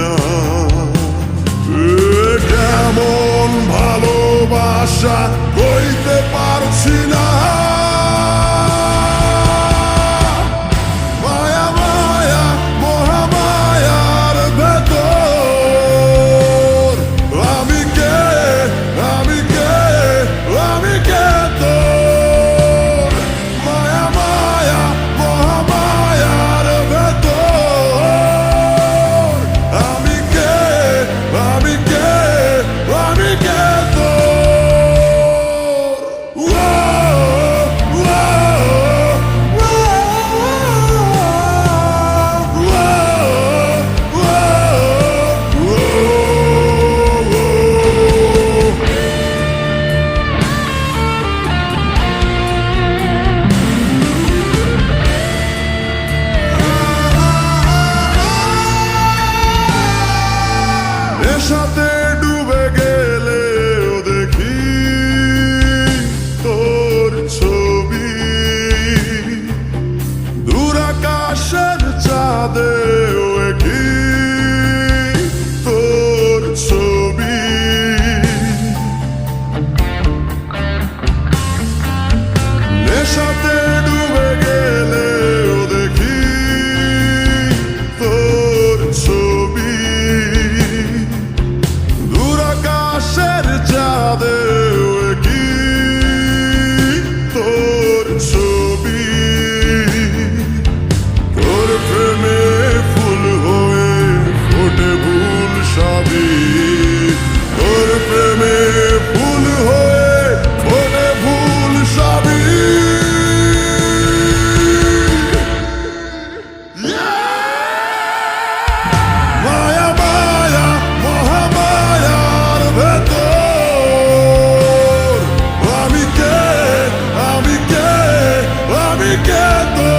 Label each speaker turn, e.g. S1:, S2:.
S1: না কেমন ভালোবাসা হইতে পারে Santo.